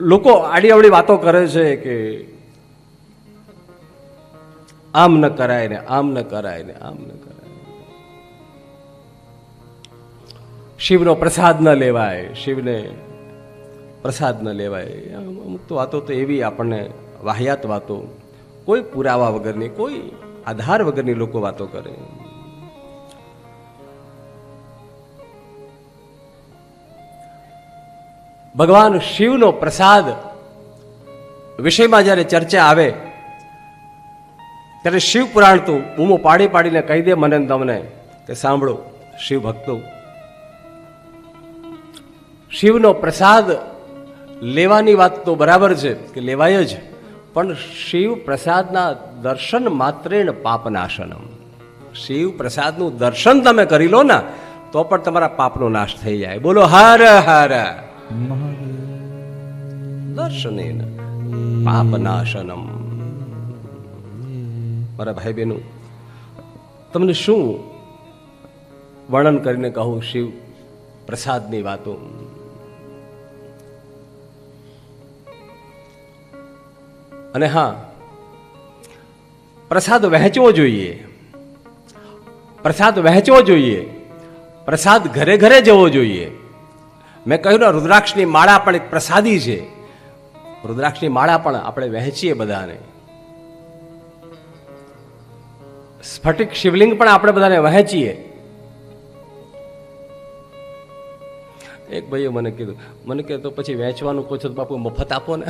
લોકો આડી અવળી વાતો કરે છે કે આમ ન કરાય ને, આમ ન કરાય ને, આમ ન કરાય શિવનો પ્રસાદ ન લેવાય, શિવને પ્રસાદ ન લેવાય. અમુક તો વાતો તો એવી આપણને વાહિયાત વાતો, કોઈ પુરાવા વગરની, કોઈ આધાર વગરની લોકો વાતો કરે. ભગવાન શિવનો પ્રસાદ વિષયમાં જ્યારે ચર્ચા આવે, ત્યારે શિવ પુરાણ તું બૂમો પાડી પાડીને કહી દે મને તમને કે સાંભળો, શિવ ભક્તો. શિવનો પ્રસાદ લેવાની વાત તો બરાબર છે કે લેવાય જ, પણ શિવ પ્રસાદના દર્શન માત્રેણ પાપનાશનમ. શિવ પ્રસાદનું દર્શન તમે કરી લો ને, તો પણ તમારા પાપનો નાશ થઈ જાય. બોલો હર હર. દર્શનેન પાપનાશનમ મારા ભાઈ બહેનો તમને શું વર્ણન કરીને કહું શિવ પ્રસાદની વાતો અને હા પ્રસાદ વહેંચવો જોઈએ પ્રસાદ વહેંચવો જોઈએ પ્રસાદ ઘરે ઘરે જવો જોઈએ મેં કહ્યું, ને, રુદ્રાક્ષની માળા પણ એક પ્રસાદી છે. રુદ્રાક્ષની માળા પણ આપણે વહેંચીએ બધાને. સ્ફટિક શિવલિંગ પણ આપણે બધાને વહેંચીએ. એક ભાઈએ મને કીધું, મને કે તો પછી વહેંચવાનું કહો છો તો બાપુ મફત આપો ને.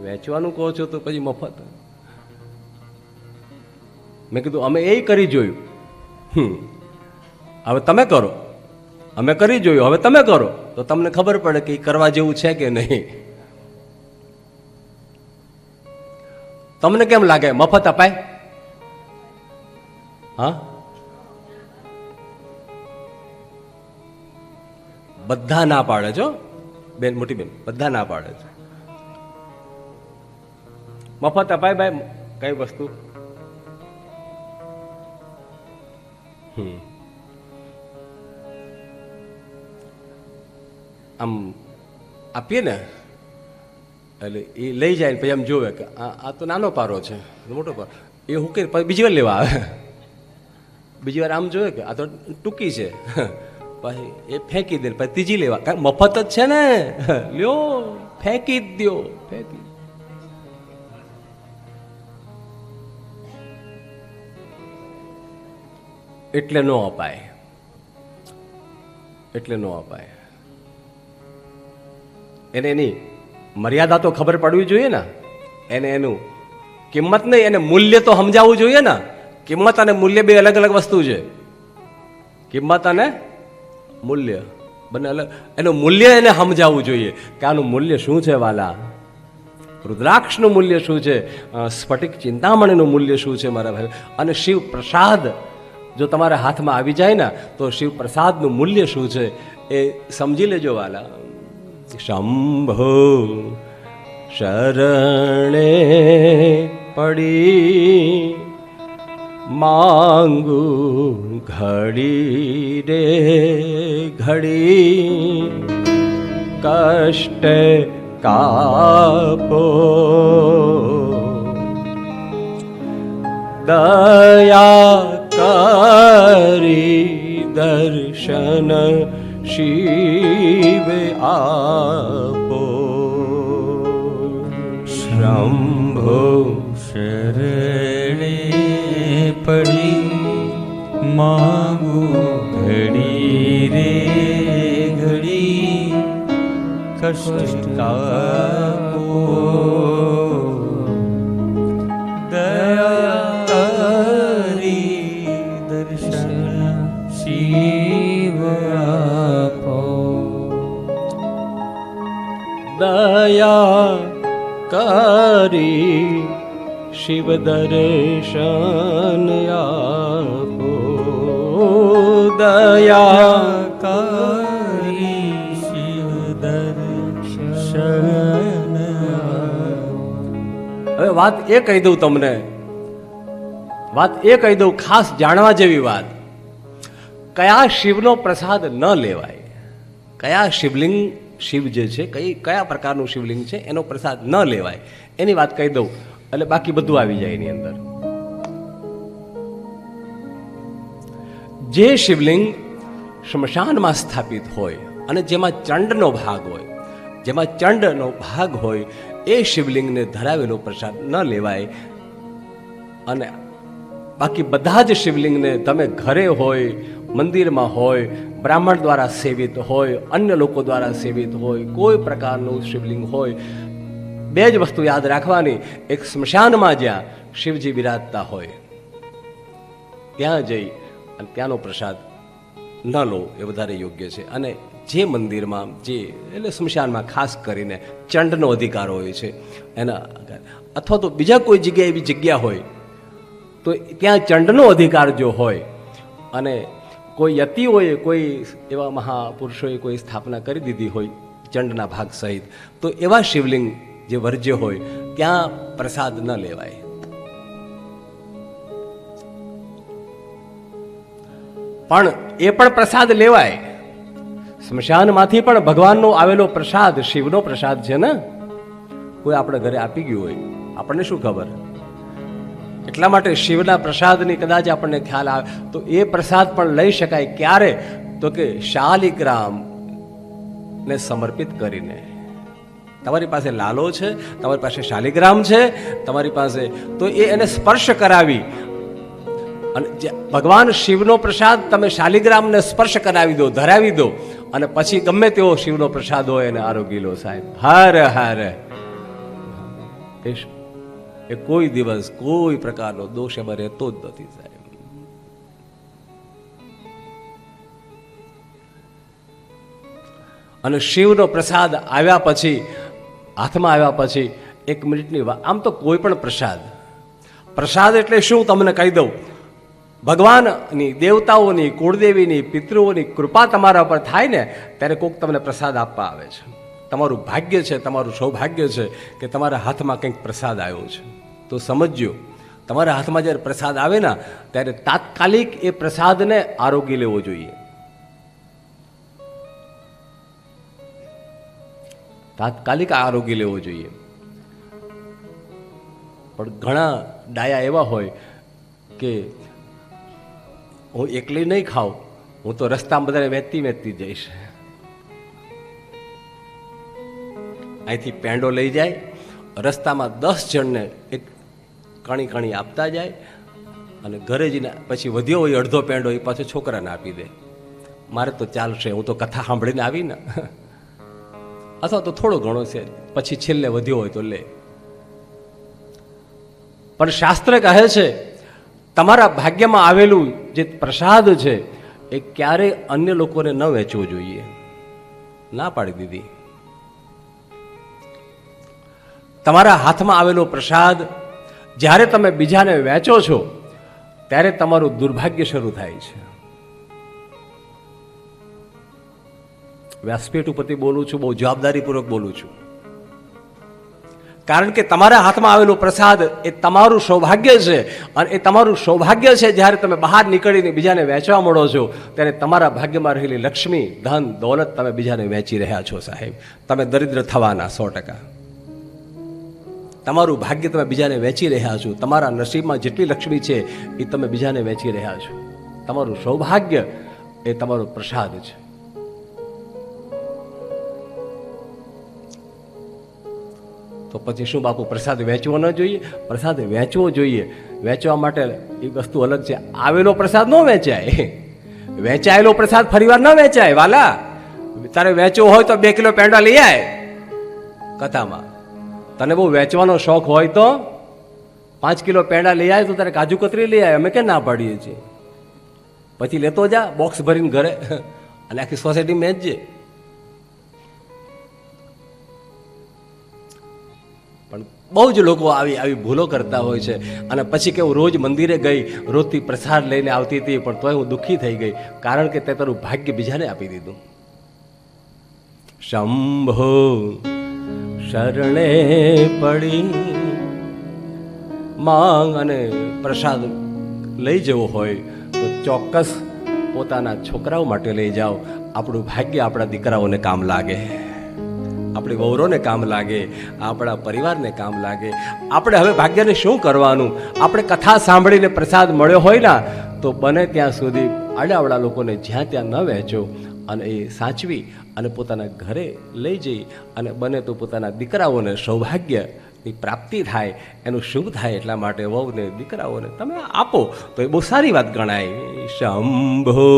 વહેંચવાનું કહો છો તો પછી મફત. મેં કીધું, અમે એ કરી જોયું. હમ. હવે તમે કરો. અમે કરી જોયું, હવે તમે કરો. તો તમને ખબર પડે કે કરવા જેવું છે કે નહીં. તમને કેમ લાગે? મફત અપાય? હા? બધા ના પાડે છો બેન, મોટી બેન, બધા ના પાડે છે. મફત અપાય ભાઈ, કઈ વસ્તુ? હમ. આમ આપીએ ને, એટલે એ લઈ જાય ને પછી આમ જોવે કે આ તો નાનો પારો છે, મોટો પારો. એ હું કે બીજી વાર લેવા આવે. બીજી વાર આમ જોવે કે આ તો ટૂંકી છે. પછી એ ફેંકી દે પછી ત્રીજી લેવા. કારણ મફત જ છે ને. લ્યો, ફેંકી જ દ્યો, ફેંકી. એટલે ન અપાય. એટલે ન અપાય. એને એની મર્યાદા તો ખબર પડવી જોઈએ ને. એને એનું કિંમત નહીં, એને મૂલ્ય તો સમજાવવું જોઈએ ને. કિંમત અને મૂલ્ય બે અલગ અલગ વસ્તુ છે. કિંમત અને મૂલ્ય. બંને અલગ. એનું મૂલ્ય એને સમજાવવું જોઈએ કે આનું મૂલ્ય શું છે વાલા? રુદ્રાક્ષનું મૂલ્ય શું છે? સ્ફટિક ચિંતામણીનું મૂલ્ય શું છે મારા ભાઈ? અને શિવ પ્રસાદ જો તમારા હાથમાં આવી જાય ને, તો શિવ પ્રસાદનું મૂલ્ય શું છે? એ સમજી લેજો વાલા. શંભો શરણે પડી માંગુ ઘડી રે ઘડી કષ્ટ કાપો દયા કરી દર્શન शिव आपो। शम्भो शररे परि घडी रे घडी कष्टा दया दर्शन दर्शनसि દયા કરી શિવ દર્શન આપો દયા કરી શિવ દર્શન હવે વાત એ કહી દઉં તમને, વાત એ કહી દઉં ખાસ જાણવા જેવી વાત, કયા શિવનો પ્રસાદ ન લેવાય, કયા શિવલિંગ શિવ જે છે, કઈ, કયા પ્રકારનું શિવલિંગ છે, એનો પ્રસાદ ન લેવાય. એની વાત કહી દઉં, એટલે બાકી બધું આવી જાય એની અંદર. જે શિવલિંગ સ્મશાનમાં સ્થાપિત હોય અને જેમાં ચંડનો ભાગ હોય, જેમાં ચંડનો ભાગ હોય, એ શિવલિંગને ધરાવેલો પ્રસાદ ન લેવાય. અને બાકી બધા જ શિવલિંગને તમે ઘરે હોય, મંદિરમાં હોય બ્રાહ્મણ દ્વારા સેવિત હોય, અન્ય લોકો દ્વારા સેવિત હોય, કોઈ પ્રકારનું શિવલિંગ હોય, બે જ વસ્તુ યાદ રાખવાની. એક સ્મશાનમાં જ્યાં શિવજી બિરાજતા હોય, ત્યાં જઈ અને ત્યાંનો પ્રસાદ ન લો એ વધારે યોગ્ય છે. અને જે મંદિરમાં, જે એટલે સ્મશાનમાં ખાસ કરીને ચંડનો અધિકાર હોય છે, એના અથવા તો બીજા કોઈ જગ્યાએ એવી જગ્યા હોય, તો ત્યાં ચંડનો અધિકાર જો હોય, અને કોઈ યતિઓએ, કોઈ એવા મહાપુરુષોએ કોઈ સ્થાપના કરી દીધી હોય ચંડના ભાગ સહિત, તો એવા શિવલિંગ જે વર્જ્ય હોય ત્યાં પ્રસાદ ન લેવાય. પણ એ પણ પ્રસાદ લેવાય. સ્મશાનમાંથી પણ ભગવાનનો આવેલો પ્રસાદ, શિવનો પ્રસાદ છે ને? કોઈ આપણે ઘરે આપી ગયું હોય. આપણને શું ખબર? એટલા માટે શિવના પ્રસાદની કદાચ આપણને ખ્યાલ આવે. તો એ પ્રસાદ પણ લઈ શકાય ક્યારે? તો કે શાલિગ્રામ ને સમર્પિત કરીને. તમારી પાસે લાલો છે, તમારી પાસે શાલિગ્રામ છે, તમારી પાસે તો એ એને સ્પર્શ કરાવી. અને ભગવાન શિવનો પ્રસાદ તમે શાલિગ્રામને સ્પર્શ કરાવી દો, ધરાવી દો, અને પછી ગમે તેવો શિવનો પ્રસાદ હોય એને આરોગી લો સાહેબ. હર હર. એ કોઈ દિવસ કોઈ પ્રકારનો દોષ એમાં રહેતો જ નથી સાહેબ. અને શિવનો પ્રસાદ આવ્યા પછી, હાથમાં આવ્યા પછી એક મિનિટની વાત આમ તો કોઈ પણ પ્રસાદ. પ્રસાદ એટલે શું તમને કહી દઉં? ભગવાનની, દેવતાઓની, કુળદેવીની, પિતૃઓની કૃપા તમારા પર થાય ને, ત્યારે કોઈક તમને પ્રસાદ આપવા આવે છે. તમારું ભાગ્ય છે, તમારું સૌભાગ્ય છે કે તમારા હાથમાં કંઈક પ્રસાદ આવ્યો છે. તો સમજજો, તમારા હાથમાં જ્યારે પ્રસાદ આવે ને, ત્યારે તાત્કાલિક એ પ્રસાદને આરોગી લેવો જોઈએ. તાત્કાલિક આરોગી લેવો જોઈએ. પણ ઘણા ડાયા એવા હોય કે, હું એકલી નહીં ખાઉં, હું તો રસ્તામાં બધાને વહેતી વહેતી જઈશ. અહીંથી પેંડો લઈ જાય. રસ્તામાં દસ જણને એક કણી કણી આપતા જાય અને ઘરે જઈને પછી વધ્યો હોય અડધો પેંડો એ પાછો છોકરાને આપી દે. મારે તો ચાલશે, હું તો કથા સાંભળીને આવી ને અથવા તો થોડો ઘણો છે, પછી છેલ્લે વધ્યો હોય તો લે. પણ શાસ્ત્ર કહે છે, તમારા ભાગ્યમાં આવેલું જે પ્રસાદ છે, એ ક્યારેય અન્ય લોકોને ન વેચવું જોઈએ. ના પાડી દીધી. તમારા હાથમાં આવેલો પ્રસાદ જ્યારે તમે બીજાને વેચો છો, ત્યારે તમારું દુર્ભાગ્ય શરૂ થાય છે. વ્યાસપીઠ ઉપરથી બોલું છું, બહુ જવાબદારીપૂર્વક બોલું છું. કારણ કે તમારા હાથમાં આવેલો પ્રસાદ એ તમારું સૌભાગ્ય છે અને એ તમારું સૌભાગ્ય છે જ્યારે તમે બહાર નીકળીને બીજાને વેચવા મળો છો, ત્યારે તમારા ભાગ્યમાં રહેલી લક્ષ્મી, ધન, દોલત તમે બીજાને વેચી રહ્યા છો સાહેબ. તમે દરિદ્ર થવાના સો ટકા. તમારું ભાગ્ય તમે બીજાને વેચી રહ્યા છો. તમારા નસીબમાં જેટલી લક્ષ્મી છે એ તમે બીજાને વેચી રહ્યા છો. તમારું સૌભાગ્ય એ તમારો પ્રસાદ છે. તો પછી શું બાપુ, પ્રસાદ વેચવો ન જોઈએ? પ્રસાદ વેચવો જોઈએ. વેચવા માટે એ વસ્તુ અલગ છે. આવેલો પ્રસાદ ન વેચાય. વેચાયેલો પ્રસાદ ફરીવાર ન વેચાય. વાલા, તારે વેચવો હોય તો બે કિલો પેંડા લઈ આય કથામાં. તને બહુ વેચવાનો શોખ હોય તો પાંચ કિલો પેંડા લઈ આવે તો તારે કાજુ કતરી લઈ આવે અમે કેમ ના પાડીએ છીએ? પછી લેતો જા બોક્સ ભરીને ઘરે. અને આખી સોસાયટી વેચજે પણ બહુ જ લોકો આવી આવી ભૂલો કરતા હોય છે. અને પછી કે હું રોજ મંદિરે ગઈ, રોજથી પ્રસાદ લઈને આવતી હતી, પણ તોય હું દુઃખી થઈ ગઈ, કારણ કે તે તારું ભાગ્ય બીજાને આપી દીધું. શંભો શરણે પડી. માંગ અને પ્રસાદ લઈ જવો હોય તો ચોક્કસ પોતાના છોકરાઓ માટે લઈ જાઓ. આપણું ભાગ્ય આપણા દીકરાઓને કામ લાગે. આપણી વહુરોને કામ લાગે. આપણા પરિવારને કામ લાગે. આપણે હવે ભાગ્યને શું કરવાનું? આપણે કથા સાંભળીને પ્રસાદ મળ્યો હોય ને, તો બને ત્યાં સુધી આડાવડા લોકોને જ્યાં ત્યાં ન વહેંચો. અને એ સાચવી અને પોતાના ઘરે લઈ જઈ અને બને તો પોતાના દીકરાઓને સૌભાગ્યની પ્રાપ્તિ થાય, એનું શુભ થાય એટલા માટે વહુને, દીકરાઓને તમે આપો. તો એ બહુ સારી વાત ગણાય. શંભો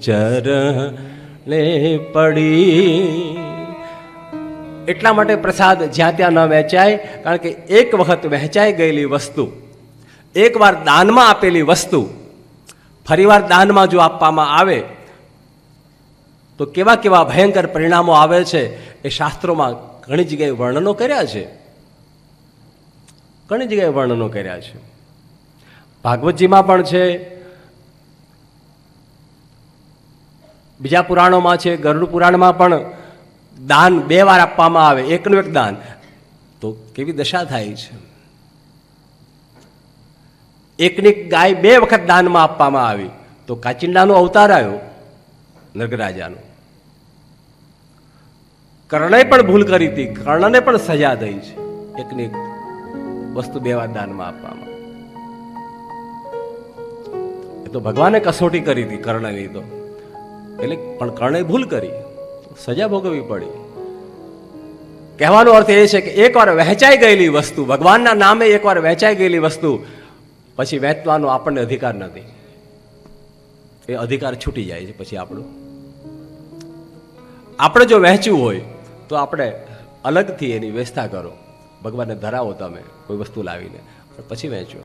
ચરણે પડી. એટલા માટે પ્રસાદ જ્યાં ત્યાં ન વહેંચાય, કારણ કે એક વખત વહેંચાઈ ગયેલી વસ્તુ એકવાર દાનમાં આપેલી વસ્તુ ફરીવાર દાનમાં જો આપવામાં આવે તો કેવા કેવા ભયંકર પરિણામો આવે છે એ શાસ્ત્રોમાં ઘણી જગ્યાએ વર્ણનો કર્યા છે. ઘણી જગ્યાએ વર્ણનો કર્યા છે. ભાગવતજીમાં પણ છે. બીજા પુરાણોમાં છે. ગરુડ પુરાણમાં પણ દાન બે વાર આપવામાં આવે. એકનું એક દાન. તો કેવી દશા થાય છે? એકની ગાય બે વખત દાનમાં આપવામાં આવી. તો કાચિંડાનો અવતાર આવ્યો નગરાજાનો કર્ણે પણ ભૂલ કરી હતી. કર્ણને પણ સજા દઈ છે. એકની એક વસ્તુ બેવા દાનમાં આપવામાં. એ તો ભગવાને કસોટી કરી હતી, કર્ણની તો એટલે પણ કર્ણે ભૂલ કરી. સજા ભોગવવી પડી. કહેવાનો અર્થ એ છે કે એકવાર વહેંચાઈ ગયેલી વસ્તુ, ભગવાનના નામે એકવાર વહેંચાઈ ગયેલી વસ્તુ, પછી વહેંચવાનો આપણને અધિકાર નથી. એ અધિકાર છૂટી જાય છે પછી આપણું. આપણે જો વહેંચવું હોય તો આપણે અલગથી એની વ્યવસ્થા કરો. ભગવાનને ધરાવો તમે કોઈ વસ્તુ લાવીને. પણ પછી વહેંચો.